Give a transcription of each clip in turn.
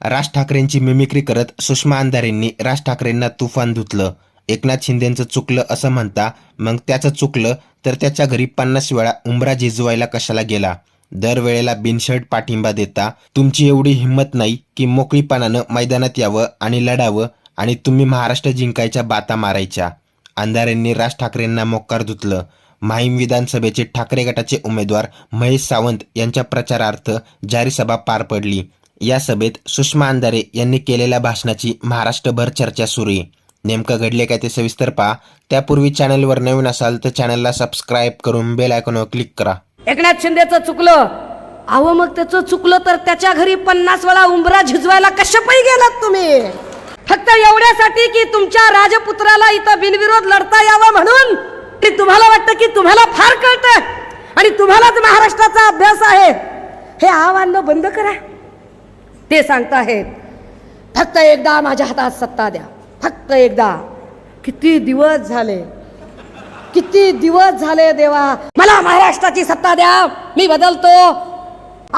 राज ठाकरेंची मिमिक्री करत सुषमा अंधारेंनी राज ठाकरेंना तुफान धुतलं. एकनाथ शिंदेचं चुकलं असं म्हणता मग त्याचं चुकलं तर त्याच्या घरी पन्नास वेळा उंबरा झिजवायला कशाला गेला? दरवेळेला बिनशर्ट पाठिंबा देता तुमची एवढी हिंमत नाही की मोकळीपणानं मैदानात यावं आणि लढावं आणि तुम्ही महाराष्ट्र जिंकायच्या बाता मारायच्या. अंधारेंनी राज ठाकरेंना मोक्कार धुतलं. माहीम विधानसभेचे ठाकरे गटाचे उमेदवार महेश सावंत यांच्या प्रचारार्थ जारी सभा पार पडली. या सभेत सुषमा अंधारे यांनी केलेल्या भाषणाची महाराष्ट्रभर चर्चा सुरू आहे. नेमकं घडले काय ते सविस्तर पहा. त्यापूर्वी चॅनलवर नवीन असाल तर चॅनलला सबस्क्राईब करून बेल आयकॉनवर क्लिक करा. एकनाथ शिंदेचं चुकलं. अहो मग त्याचं चुकलं तर त्याच्या घरी पन्नास वेळा उंबरा झिजवायला कशापायी गेलात तुम्ही? फक्त एवढ्यासाठी की तुमच्या राजपुत्राला इथं बिनविरोध लढता यावा म्हणून. ते तुम्हाला वाटतं की तुम्हाला फार कळतं. आणि तुम्हालाच महाराष्ट्राचा अभ्यास आहे. हे आव्हान बंद करा. ते सांगताहेत फक्त एकदा माझ्या हातात सत्ता द्या. फक्त एकदा. किती दिवस झाले? किती दिवस झाले देवा? मला महाराष्ट्राची सत्ता द्या. मी बदलतो.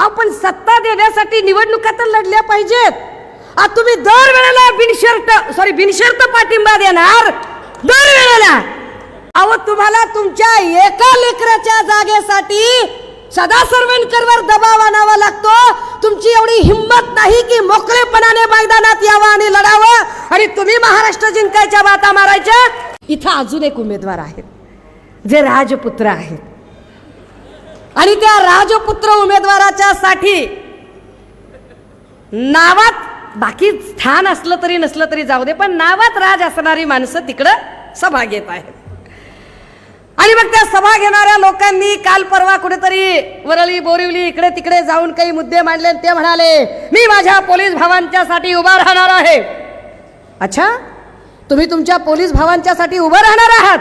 आपण सत्ता देण्यासाठी निवडणुका तर लढल्या पाहिजेत. आ तुम्ही दर वेळेला बिनशर्त सॉरी बिनशर्त पाठिंबा देणार. दर वेळेला अहो तुम्हाला तुमच्या एका लेकराच्या जागेसाठी सदा सरवणकरवर दबाव आणावा लागतो. एवढी हिंमत नाही की मोकळेपणाने मैदानात यावं आणि लढावं. आणि तुम्ही महाराष्ट्र जिंकायच्या बाता मारायच्या? इथं अजून एक उमेदवार आहेत. जे राजपुत्र आहेत. आणि त्या राजपुत्र उमेदवाराच्या साठी नावात बाकी स्थान असलं तरी नसलं तरी जाऊ दे पण नावात राज असणारी माणसं तिकडं सभा घेत आहेत. आणि मग त्या सभा घेणाऱ्या लोकांनी काल परवा कुठेतरी वरळी बोरिवली इकडे तिकडे जाऊन काही मुद्दे मांडले ते म्हणाले मी माझ्या पोलीस भावांच्यासाठी उभा राहणार आहे. अच्छा? तुम्ही तुमच्या पोलीस भावांच्यासाठी उभं राहणार आहात?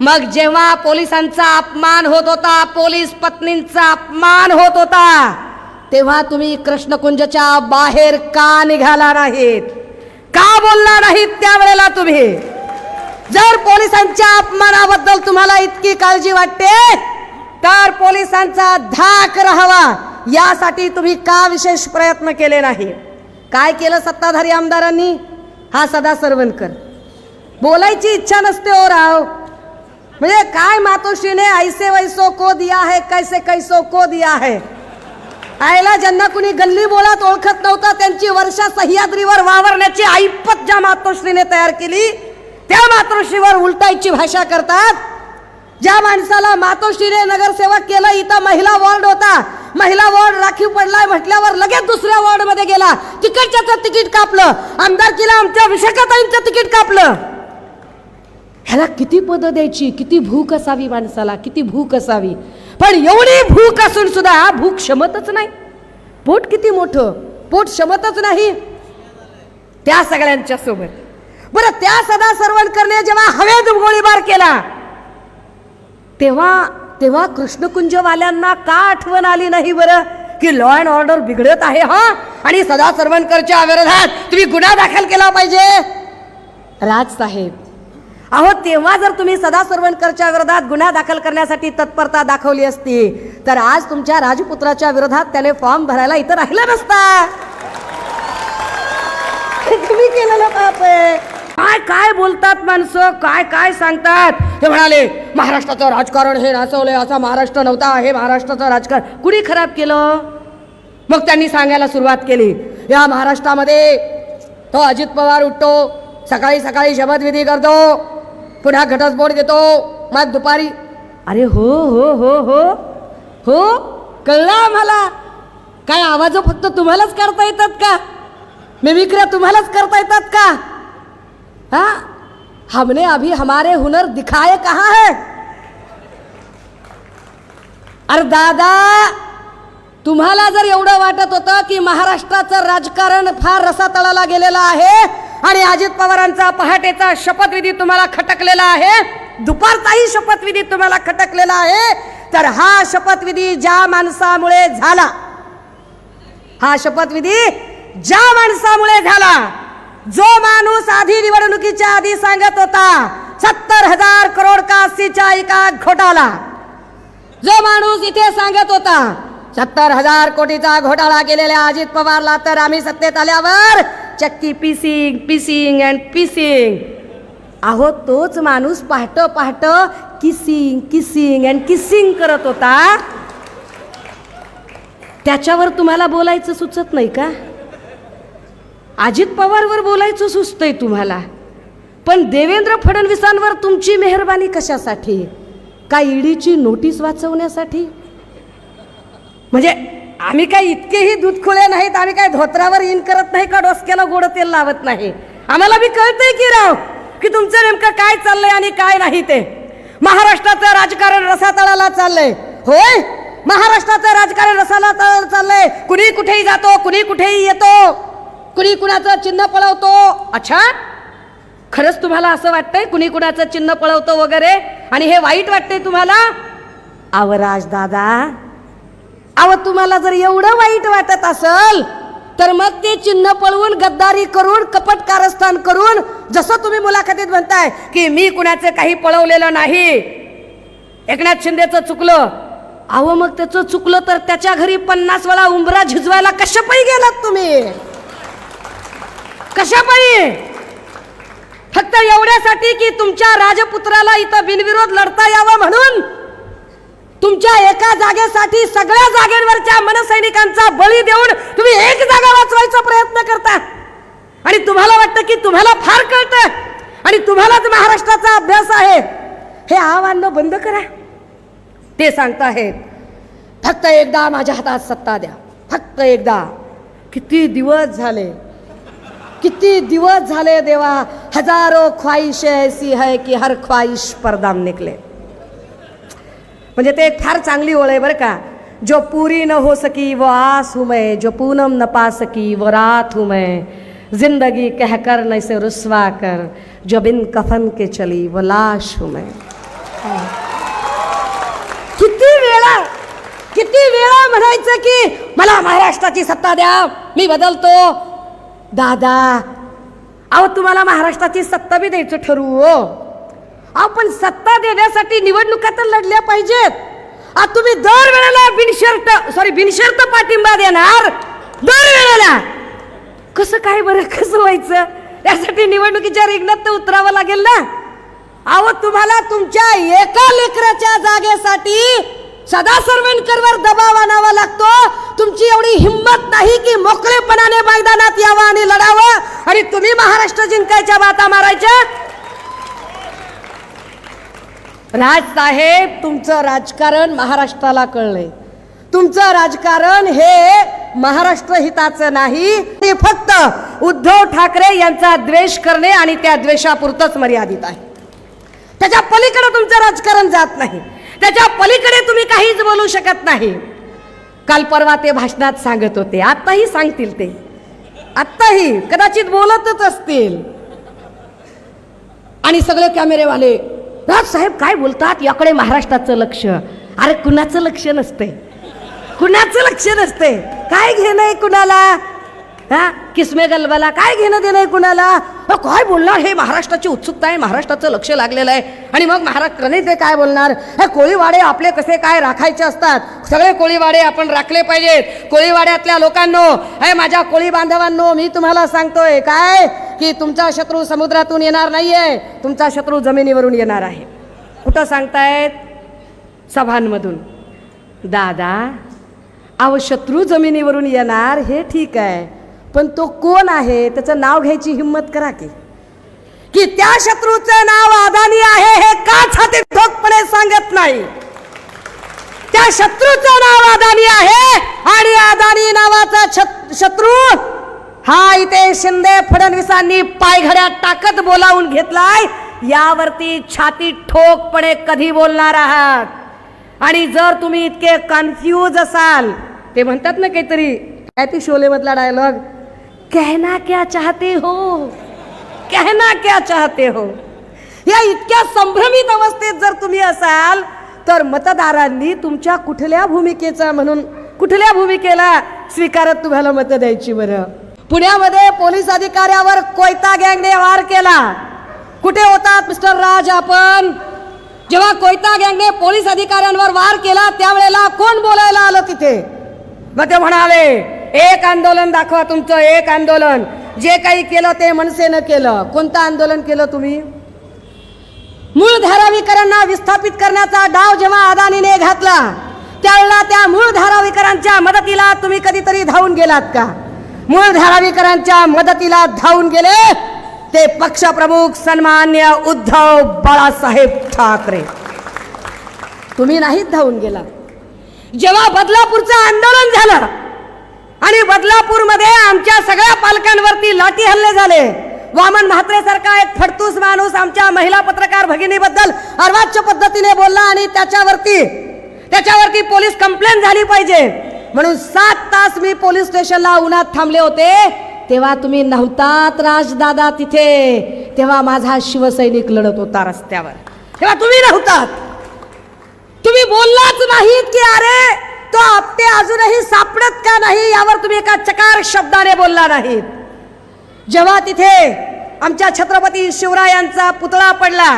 मग जेव्हा पोलिसांचा अपमान होत होता पोलीस पत्नींचा अपमान होत होता तेव्हा तुम्ही कृष्णकुंजच्या बाहेर का निघाला नाहीत? का बोलला नाहीत त्यावेळेला तुम्ही? जर पोलिसांच्या अपमानाबद्दल तुम्हाला इतकी काळजी वाटते तर पोलिसांचा धाक राहावा. यासाठी तुम्ही का विशेष प्रयत्न केले नाही? काय केलं सत्ताधारी आमदारांनी? हा सदा सरवणकर. बोलायची इच्छा नसते ओ राव. म्हणजे काय मातोश्रीने ऐसे वैसो को दिया है कैसे कैसो को दिया है? आयला ज्यांना कुणी गल्ली बोलात ओळखत नव्हता त्यांची वर्षा सह्याद्रीवर वावरण्याची ऐपत ज्या मातोश्रीने तयार केली त्या मातोश्रीवर उलटायची भाषा करतात. ज्या माणसाला मातोश्रीने नगरसेवक केलं इथं महिला वॉर्ड होता. महिला वॉर्ड राखीव पडलाय म्हटल्यावर लगेच दुसऱ्या वॉर्डमध्ये गेला. तिकडच्याचं तिकीट कापलं. आमदारकीला आमच्या विशाखाताईंचं तिकीट कापलं. ह्याला किती पदं द्यायची? किती भूक असावी माणसाला? किती भूक असावी? पण एवढी भूक असून सुद्धा भूक क्षमतच नाही. पोट किती मोठं? पोट क्षमतच नाही. त्या सगळ्यांच्या सोबत. बरं त्या सदा सरवणकरने जेव्हा हवेत गोळीबार केला तेव्हा तेव्हा कृष्णकुंजवाल्यांना का आठवण आली नाही बरं की लॉ अँड ऑर्डर बिघडत आहे हा? आणि सदा सरवणकरच्या विरोधात तुम्ही गुन्हा दाखल केला पाहिजे? राज साहेब अहो तेव्हा जर तुम्ही सदा सरवणकरच्या विरोधात गुन्हा दाखल करण्यासाठी तत्परता दाखवली असती तर आज तुमच्या राजपुत्राच्या विरोधात त्याने फॉर्म भरायला इथं राहिला नसता. तुम्ही केलेलं पाप आहे. काय काय बोलतात माणसं? काय काय सांगतात? ते म्हणाले महाराष्ट्राचं राजकारण हे नाचवलंय असा महाराष्ट्र नव्हता हे महाराष्ट्राचं राजकारण. कुणी खराब केलं? मग त्यांनी सांगायला सुरुवात केली या महाराष्ट्रामध्ये तो अजित पवार उठतो सकाळी सकाळी शपथविधी करतो पुन्हा घटस्फोट देतो मग दुपारी अरे हो हो हो हो हो कळलं आम्हाला. काय आवाज फक्त तुम्हालाच करता येतात का? मिमिक्रिया तुम्हालाच करता येतात का? हा? हमने अभी हमारे हुनर दिखाए कहा है? अरे दादा तुम्हाला जर एवढं वाटत होतं की महाराष्ट्राचं राजकारण फार रसातळाला गेलेलं आहे आणि अजित पवारांचा पहाटेचा शपथविधी तुम्हाला खटकलेला आहे दुपारचाही शपथविधी तुम्हाला खटकलेला आहे तर हा शपथविधी ज्या माणसामुळे झाला हा शपथविधी ज्या माणसामुळे झाला जो माणूस आधी निवडणुकीच्या आधी सांगत होता सत्तर हजार करोड का सिंचाई का घोटाला. जो माणूस इथे सांगत होता सत्तर हजार कोटीचा घोटाळा केलेल्या अजित पवारला तर आम्ही सत्तेत आल्यावर चक्की पिसिंग पिसिंग अँड पिसिंग. अहो तोच माणूस पहाट पहाट किसिंग किसिंग अँड किसिंग करत होता. त्याच्यावर तुम्हाला बोलायचं सुचत नाही का? अजित पवारवर बोलायचं सुचतंय तुम्हाला. पण देवेंद्र फडणवीसांवर तुमची मेहरबानी कशासाठी? का ईडीची नोटीस वाचवण्यासाठी? म्हणजे आम्ही काय इतकेही दूधखुळे नाहीत आम्ही काय धोत्रावर इन करत नाही का? डोसक्याला गोड तेल लावत नाही. आम्हाला बी कळतंय की राव की तुमचं नेमकं काय चाललंय आणि काय नाही ते. महाराष्ट्राचं राजकारण रसातळाला चाललंय. होय? महाराष्ट्राचं राजकारण रसाला चाललंय. कुणी कुठेही जातो कुणी कुठेही येतो. कुणी कुणाचं चिन्ह पळवतो? अच्छा? खरंच तुम्हाला असं वाटतंय कुणी कुणाचं चिन्ह पळवतो वगैरे? आणि हे वाईट वाटतंय तुम्हाला? आवराज दादा अव तुम्हाला जर एवढं वाईट वाटत असल तर मग ते चिन्ह पळवून गद्दारी करून कपट कारस्थान करून जसं तुम्ही मुलाखतीत म्हणताय की मी कुणाचं काही पळवलेलं नाही. एकनाथ शिंदेचं चुकलं. अहो मग त्याचं चुकलं तर त्याच्या घरी पन्नास वेळा उंबरा झिजवायला कशापायी गेलात तुम्ही? कशापायी? फक्त एवढ्यासाठी की तुमच्या राजपुत्राला इथं बिनविरोध लढता यावं म्हणून. तुमच्या एका जागेसाठी सगळ्या जागेवरच्या मनसैनिकांचा बळी देऊन तुम्ही एक जागा वाचवायचा प्रयत्न करता. आणि तुम्हाला वाटतं की तुम्हाला फार कळतं. आणि तुम्हालाच महाराष्ट्राचा अभ्यास आहे. हे आव्हान बंद करा. ते सांगताहेत फक्त एकदा माझ्या हातात सत्ता द्या. फक्त एकदा. किती दिवस झाले किती दिवस झाले देवा? हजारो ख्वाहिश ऐसी है की हर ख्वाहिश परदाम निकले. म्हणजे ते एक फार चांगली ओळ आहे बरं का. जो पूरी न हो सकी वो आस हुमय जो पूनम न पा सकी वो रात हुमय जिंदगी कहकर न इसे रुसवा कर. जो बिन कफन के चली वो लाश हुमय किती वेळा किती वेळा म्हणायचं की मला महाराष्ट्राची सत्ता द्या मी बदलतो. दादा अहो तुम्हाला महाराष्ट्राची सत्ता बी द्यायचं ठरवू हो. अहो पण सत्ता देण्यासाठी निवडणुका तर लढल्या पाहिजेत. आ तुम्ही दर वेळेला बिनशर्त सॉरी बिनशर्त पाठिंबा देणार दर वेळेला कसं काय बरं कसं व्हायचं? त्यासाठी निवडणुकीच्या रिंगणात तर उतरावं लागेल ना. अहो तुम्हाला तुमच्या एका लेकराच्या जागेसाठी सदा सर्वेंकरवर दबाव आणावा लागतो. तुमची एवढी हिंमत नाही की मोकळेपणाने मैदानात यावं आणि लढावं. आणि तुम्ही महाराष्ट्र जिंकायच्या बाता मारायच्या? राजसाहेब तुमचं राजकारण महाराष्ट्राला कळलंय. तुमचं राजकारण हे महाराष्ट्र हिताचं नाही. ते फक्त उद्धव ठाकरे यांचा द्वेष करणे आणि त्या द्वेषापुरतच मर्यादित आहे. त्याच्या पलीकडे तुमचं राजकारण जात नाही. त्याच्या पलीकडे तुम्ही काहीच बोलू शकत नाही. काल परवा ते भाषणात सांगत होते. आत्ताही सांगतील ते. आत्ताही कदाचित बोलतच असतील. आणि सगळे कॅमेरेवाले राज साहेब काय बोलतात? याकडे महाराष्ट्राचं लक्ष. अरे कुणाचं लक्ष नसते कुणाचं लक्ष नसते काय घेणं कुणाला? हा? किसमे गलबला. काय घेणं देणं आहे कुणाला? काय बोलणार? हे महाराष्ट्राची उत्सुकता आहे महाराष्ट्राचं लक्ष लागलेलं आहे. आणि मग महाराष्ट्राने ते काय बोलणार? हे कोळीवाडे आपले कसे काय राखायचे असतात? सगळे कोळीवाडे आपण राखले पाहिजेत. कोळीवाड्यातल्या लोकांनो हे माझ्या कोळी बांधवांनो मी तुम्हाला सांगतोय काय? की तुमचा शत्रू समुद्रातून येणार नाहीये. तुमचा शत्रू जमिनीवरून येणार आहे. कुठं सांगतायत? सभांमधून. दादा अहो शत्रू जमिनीवरून येणार हे ठीक आहे. पण तो कोण आहे त्याचं नाव घ्यायची हिंमत करा की. की त्या शत्रूचं नाव अदानी आहे हे का छाती ठोकपणे सांगत नाही. त्या शत्रूचं नाव अदानी आहे आणि अदानी नावाचा शत्रू हा इथे शिंदे फडणवीसांनी पायघड्यात टाकत बोलावून घेतलाय. यावरती छाती ठोकपणे कधी बोलणार आहात? आणि जर तुम्ही इतके कन्फ्यूज असाल ते म्हणतात ना काहीतरी काय ती शोले मधला डायलॉग कहना क्या चाहते हो? कहना क्या चाहते हो? या इतक्या संभ्रमित अवस्थेत जर तुम्ही असाल तर मतदारांनी तुमच्या कुठल्या भूमिकेचा म्हणून कुठल्या भूमिकेला स्वीकारत तुम्हाला मतं द्यायची बरं? पुण्यामध्ये पोलीस अधिकाऱ्यावर कोयता गँगने वार केला. कुठे होतात मिस्टर राज आपण? जेव्हा कोयता गँगने पोलीस अधिकाऱ्यांवर वार केला त्यावेळेला कोण बोलायला आलं तिथे? मग ते म्हणाले एक आंदोलन दाखवा तुमचं एक आंदोलन. जे काही केलं ते मनसेनं केलं. कोणतं आंदोलन केलं तुम्ही? मूळ धारावीकरांना विस्थापित करण्याचा डाव जेव्हा अदानीने घातला त्यावेळेला त्या मूळ धारावीकरांच्या मदतीला तुम्ही कधीतरी धावून गेलात का? मूळ धारावीकरांच्या मदतीला धावून गेले ते पक्षप्रमुख सन्मान्य उद्धव बाळासाहेब ठाकरे. तुम्ही नाहीत धावून गेला जेव्हा बदलापूरचं आंदोलन झालं आणि बदलापूरमध्ये आमच्या सगळ्या पालकांवरती लाठी हल्ले झाले. वामन म्हात्रे सारखा एक फडतूस माणूस आमच्या महिला पत्रकार भगिनीबद्दल अर्वाच्य पद्धतीने बोलला आणि त्याच्यावरती त्याच्यावरती पोलीस कंप्लेंट झाली पाहिजे. म्हणून सात तास मी पोलीस स्टेशनला उन्हात थांबले होते. तेव्हा तुम्ही नव्हतात राजदादा तिथे. तेव्हा माझा शिवसैनिक लढत होता रस्त्यावर. तेव्हा तुम्ही नव्हतात. तुम्ही बोललाच नाहीत की अरे तो आपटे अजूनही सापडत का नाही यावर तुम्ही एका चकार शब्दाने बोलला नाहीत जेव्हा तिथे आमच्या छत्रपती शिवरायांचा पुतळा पडला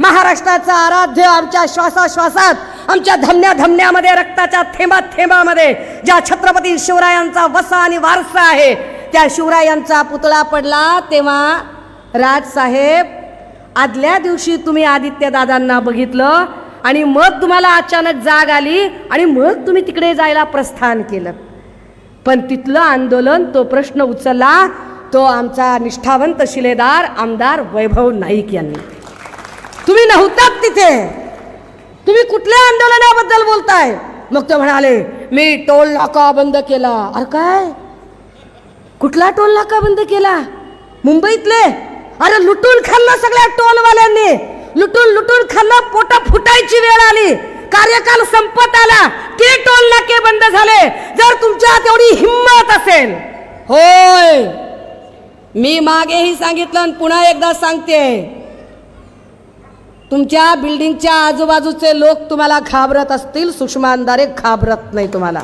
महाराष्ट्राचा आराध्य आमच्या श्वासाश्वासात आमच्या धमन्या धमन्यामध्ये रक्ताच्या थेंबा थेंबामध्ये ज्या छत्रपती शिवरायांचा वसा आणि वारसा आहे त्या शिवरायांचा पुतळा पडला. तेव्हा राजसाहेब आदल्या दिवशी तुम्ही आदित्यदादांना बघितलं आणि मग तुम्हाला अचानक जाग आली आणि मग तुम्ही तिकडे जायला प्रस्थान केलं. पण तिथलं आंदोलन तो प्रश्न उचलला तो आमचा निष्ठावंत शिलेदार आमदार वैभव नाईक यांनी. तुम्ही नव्हतात तिथे. तुम्ही कुठल्या आंदोलनाबद्दल बोलताय? मग ते म्हणाले मी टोल नाका बंद केला. अरे काय? कुठला टोल नाका बंद केला? मुंबईतले? अरे लुटून खाल्लं सगळ्या टोलवाल्यांनी. लुटून लुटून खाल्लं पोटा फुटायची वेळ आली. कार्यकाल संपत आला. के टोल नाके बंद झाले. जर तुमच्यात एवढी हिंमत असेल. होय. मी मागेही सांगितलं आणि पुन्हा एकदा सांगते. तुमच्या बिल्डिंगच्या आजूबाजूचे लोक तुम्हाला घाबरत असतील. सुषमा अंधारे घाबरत नाही तुम्हाला.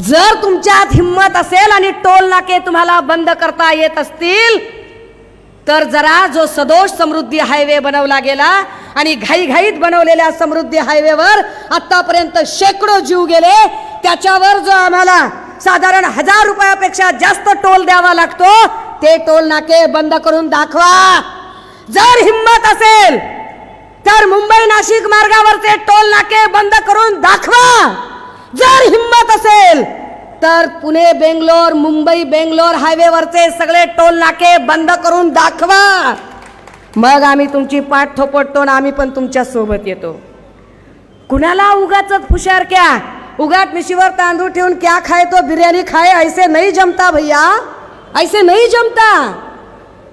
जर तुमच्यात हिंमत असेल आणि टोल नाके तुम्हाला बंद करता येत असतील तर जरा जो सदोष समृद्धी हायवे बनवला गेला आणि घाईघाईत बनवलेल्या समृद्धी हायवेवर आतापर्यंत शेकडो जीव गेले त्याच्यावर जो आम्हाला साधारण हजार रुपयापेक्षा जास्त टोल द्यावा लागतो ते टोल नाके बंद करून दाखवा. जर हिंमत असेल तर मुंबई नाशिक मार्गावरचे टोल नाके बंद करून दाखवा. जर हिंमत असेल तर पुणे बेंगलोर मुंबई बेंगलोर हायवेवरचे सगळे टोल नाके बंद करून दाखवा. मग आम्ही तुमची पाठ थोपटतो ना आम्ही पण तुमच्यासोबत येतो. कुणाला उगाच हुशार क्या? उगाच मिशीवर तांदूळ ठेवून क्या खाय तो बिर्याणी खाय ऐसे नाही जमता भैया. ऐसे नाही जमता.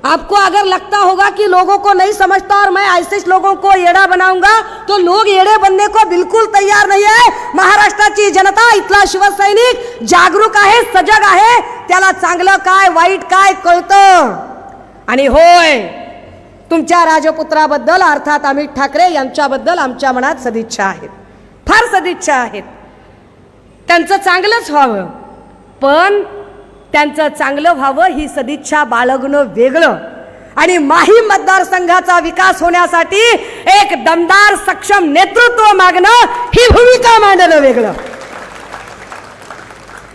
आपको अगर लगता होगा कि लोगों को नहीं समझता और मैं ऐसे लोगों को येड़ा बनाऊंगा तो लोग येड़े बनने को बिल्कुल तैयार नहीं है। महाराष्ट्राची जनता इथला शिवसैनिक जागरूक आहे सजग आहे। त्याला चांगलं काय वाईट काय कळतं? आणि होय तुमच्या राजपुत्राबद्दल अर्थात अमित ठाकरे यांच्याबद्दल आमच्या मनात सदिच्छा आहेत. फार सदिच्छा आहेत. त्यांचं चांगलंच व्हावं. पण त्यांचं चांगलं व्हावं ही सदिच्छा बाळगणं वेगळं. आणि माही मतदारसंघाचा विकास होण्यासाठी एक दमदार सक्षम नेतृत्व मागणं ही भूमिका मांडणं वेगळं.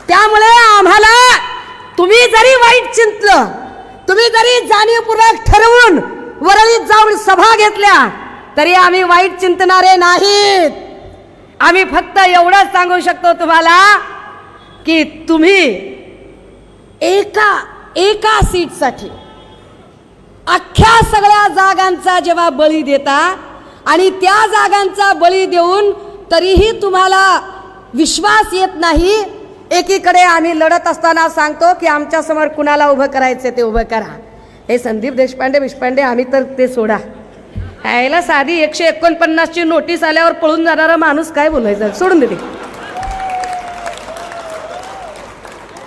त्यामुळे आम्हाला तुम्ही जरी वाईट चिंतलं तुम्ही जरी जाणीवपूर्वक ठरवून वरळीत जाऊन सभा घेतल्या तरी आम्ही वाईट चिंतणारे नाहीत. आम्ही फक्त एवढंच सांगू शकतो तुम्हाला की तुम्ही एका एका सीटसाठी. अख्ख्या सगळ्या जागांचा जेव्हा बळी देता आणि त्या जागांचा बळी देऊन तरीही तुम्हाला विश्वास येत नाही एकीकडे आम्ही लढत असताना सांगतो की आमच्यासमोर कुणाला उभं करायचं ते उभं करा. हे संदीप देशपांडे विशपांडे आम्ही तर ते सोडा. यायला साधी एकशे एकोणपन्नासची नोटीस आल्यावर पळून जाणारा माणूस काय बोलायचं? सोडून देते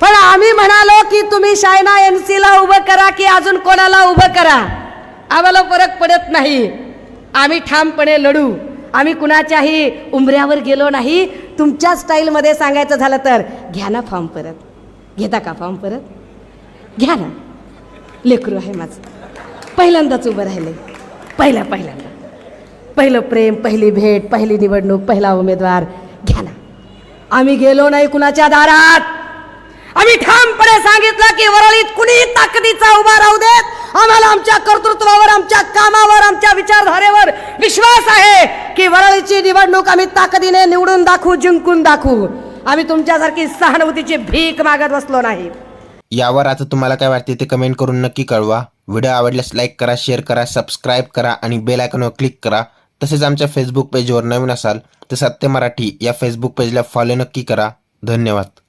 पण आम्ही म्हणालो की तुम्ही शायना एनसीला उभं करा की अजून कोणाला उभं करा? आम्हाला फरक पडत नाही. आम्ही ठामपणे लढू. आम्ही कुणाच्याही उंबऱ्यावर गेलो नाही. तुमच्या स्टाईलमध्ये सांगायचं झालं तर घ्या ना फॉर्म परत. घेता का फॉर्म परत? घ्या ना. लेकरू आहे माझं. पहिल्यांदाच उभं राहिले. पहिल्या पहिल्यांदा. पहिलं प्रेम पहिली भेट पहिली निवडणूक पहिला उमेदवार. घ्या ना. आम्ही गेलो नाही कुणाच्या दारात. आम्ही ठामपणे सांगितलं की वरळीत कुणी ताकदीचा उभा राहू देत आम्हाला आमच्या कर्तृत्वावर आमच्या कामावर आमच्या विचारधारेवर विश्वास आहे की वरळीची निवडणूक आम्ही ताकदीने निवडून दाखवू जिंकून दाखवू. आम्ही तुमच्यासारखी सहानुभूतीची भीक मागत बसलो नाही. यावर आता तुम्हाला काय वाटते ते कमेंट करून नक्की कळवा. व्हिडिओ आवडल्यास लाईक करा शेअर करा सबस्क्राईब करा आणि बेल आयकॉनवर क्लिक करा. तसेच आमच्या फेसबुक पेजवर नवीन असाल तर सत्य मराठी या फेसबुक पेजला फॉलो नक्की करा. धन्यवाद.